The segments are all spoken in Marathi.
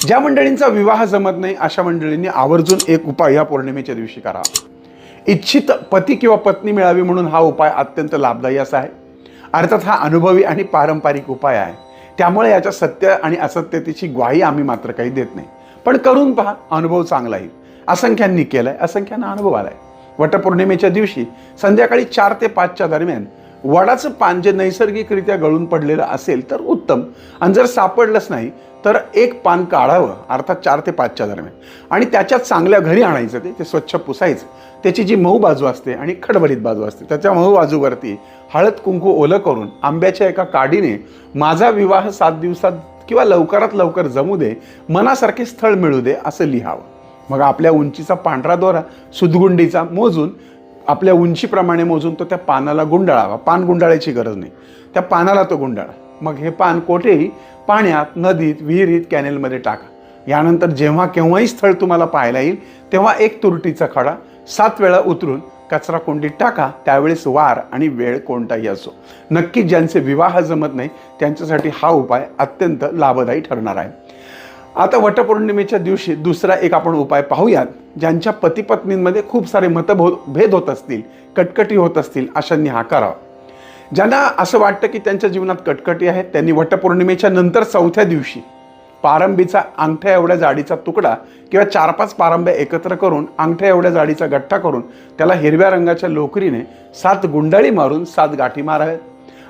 ज्या मंडळींचा विवाह जमत नाही अशा मंडळींनी आवर्जून एक उपाय या पौर्णिमेच्या दिवशी करावा इच्छित पती किंवा पत्नी मिळावी म्हणून हा उपाय अत्यंत लाभदायी असा आहे. अर्थात हा अनुभवी आणि पारंपरिक उपाय आहे. त्यामुळे याच्या सत्य आणि असत्यतेची ग्वाही आम्ही मात्र काही देत नाही. पण करून पहा अनुभव चांगला येईल. असंख्यांनी केलाय असंख्यांना अनुभव आलाय. वटपौर्णिमेच्या दिवशी संध्याकाळी चार ते पाचच्या दरम्यान वडाचं पान जे नैसर्गिकरित्या गळून पडलेलं असेल तर उत्तम. आणि जर सापडलंच नाही तर एक पान काढावं अर्थात चार ते पाचच्या दरम्यान. आणि त्याच्यात चांगल्या घरी आणायचं ते ते स्वच्छ पुसायचं. त्याची जी मऊ बाजू असते आणि खडबडीत बाजू असते त्याच्या मऊ बाजूवरती हळद कुंकू ओलं करून आंब्याच्या एका काडीने माझा विवाह सात दिवसात किंवा लवकरात लवकर जमू दे मनासारखे स्थळ मिळू दे असं लिहावं. मग आपल्या उंचीचा पांढरा दोरा सुदगुंडीचा मोजून आपल्या उंचीप्रमाणे मोजून तो त्या पानाला गुंडाळावा. पान गुंडाळायची गरज नाही. त्या पानाला तो गुंडाळा. मग हे पान कोठेही? पाण्यात नदीत विहिरीत कॅनेलमध्ये टाका. यानंतर जेव्हा केव्हाही स्थळ तुम्हाला पाहायला येईल तेव्हा एक तुरटीचा खडा सात वेळा उतरून कचरा कोंडीत टाका. त्यावेळेस वार आणि वेळ कोणताही असो. नक्की ज्यांचे विवाह जमत नाही त्यांच्यासाठी हा उपाय अत्यंत लाभदायी ठरणार आहे. आता वटपौर्णिमेच्या दिवशी दुसरा एक आपण उपाय पाहूयात ज्यांच्या पतीपत्नींमध्ये खूप सारे मतभो भेद होत असतील कटकटी होत असतील अशांनी हा करावा. ज्यांना असं वाटतं की त्यांच्या जीवनात कटकटी आहेत त्यांनी वटपौर्णिमेच्या नंतर चौथ्या दिवशी पारंबीचा अंगठ्या एवढ्या जाडीचा तुकडा किंवा चार पाच पारंब्या एकत्र करून अंगठ्या एवढ्या जाडीचा गठ्ठा करून त्याला हिरव्या रंगाच्या लोकरीने सात गुंडाळी मारून सात गाठी माराव्यात.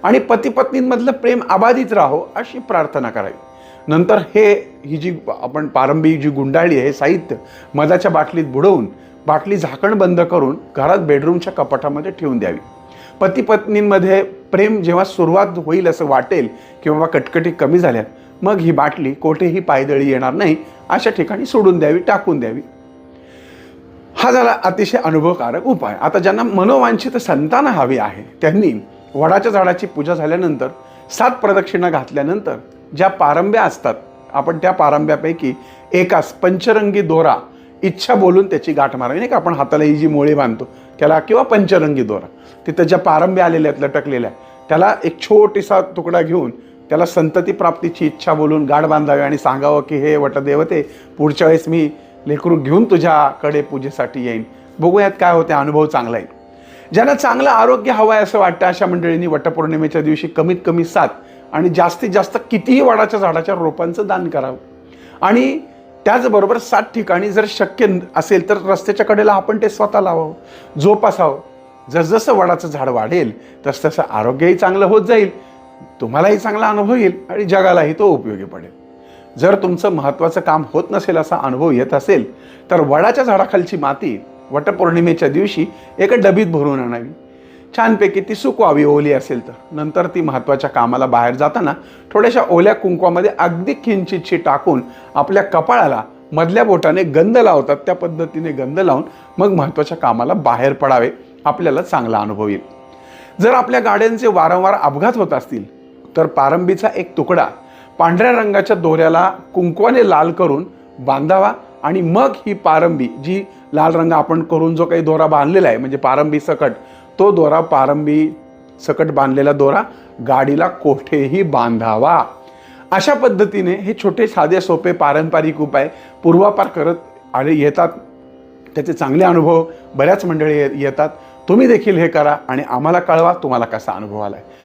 आणि पतीपत्नींमधलं प्रेम अबाधित राहो अशी प्रार्थना करावी. नंतर हे ही जी आपण प्रारंभी जी गुंडाळी आहे हे साहित्य मधाच्या बाटलीत बुडवून बाटली झाकण बंद करून घरात बेडरूमच्या कपाटामध्ये ठेवून द्यावी. पती पत्नींमध्ये प्रेम जेव्हा सुरुवात होईल असं वाटेल किंवा कटकटी कमी झाल्या मग ही बाटली कोठेही पायदळी येणार नाही अशा ठिकाणी सोडून द्यावी टाकून द्यावी. हा झाला अतिशय अनुभवकारक उपाय. आता ज्यांना मनोवांछित संतान हवी आहे त्यांनी वडाच्या झाडाची पूजा झाल्यानंतर सात प्रदक्षिणा घातल्यानंतर ज्या पारंब्या असतात आपण त्या पारंब्यापैकी एकास पंचरंगी दोरा इच्छा बोलून त्याची गाठ मारावी. नाही का? आपण हाताला ही जी मोळी बांधतो त्याला किंवा पंचरंगी दोरा. तिथं ज्या पारंब्या आलेल्या आहेत लटकलेल्या त्याला एक छोटीसा तुकडा घेऊन त्याला संतती प्राप्तीची इच्छा बोलून गाठ बांधावी आणि सांगावं की हे वटदेवते पुढच्या वेळेस मी लेकरू घेऊन तुझ्याकडे पूजेसाठी येईन. बघूयात काय होते अनुभव चांगला येईल. ज्यांना चांगलं आरोग्य हवं आहे असं वाटतं अशा मंडळींनी वटपौर्णिमेच्या दिवशी कमीत कमी सात आणि जास्तीत जास्त कितीही वडाच्या झाडाच्या रोपांचं दान करावं. आणि त्याचबरोबर सात ठिकाणी जर शक्य असेल तर रस्त्याच्या कडेला आपण ते स्वतः लावावं. जोपासावं जसजसं वडाचं झाड वाढेल तसतसं आरोग्यही चांगलं होत जाईल तुम्हालाही चांगला अनुभव येईल आणि जगालाही तो उपयोगी पडेल. जर तुमचं महत्त्वाचं काम होत नसेल असा अनुभव येत असेल तर वडाच्या झाडाखालची माती वटपौर्णिमेच्या दिवशी एका डबीत भरून आणावी. छानपैकी ती सुकवावी ओली असेल तर. नंतर ती महत्त्वाच्या कामाला बाहेर जाताना थोड्याशा ओल्या कुंकवामध्ये अगदी किंचितशी टाकून आपल्या कपाळाला मधल्या बोटाने गंध लावतात. त्या पद्धतीने गंध लावून मग महत्त्वाच्या कामाला बाहेर पडावे आपल्याला चांगला अनुभव येईल. जर आपल्या गाड्यांचे वारंवार अपघात होत असतील तर पारंबीचा एक तुकडा पांढऱ्या रंगाच्या दोऱ्याला कुंकवाने लाल करून बांधावा आणि मग ही पारंबी जी लाल रंग आपण करून जो काही दोरा बांधलेला आहे म्हणजे पारंबी सकट तो दोरा पारंबी सकट बांधलेला दोरा गाडीला कोठेही बांधावा. अशा पद्धतीने हे छोटे साधे सोपे पारंपरिक उपाय पूर्वापार करत आणि येतात. त्याचे चांगले अनुभव बऱ्याच मंडळी ये- येतात. तुम्ही देखील हे करा आणि आम्हाला कळवा तुम्हाला कसा अनुभव आला आहे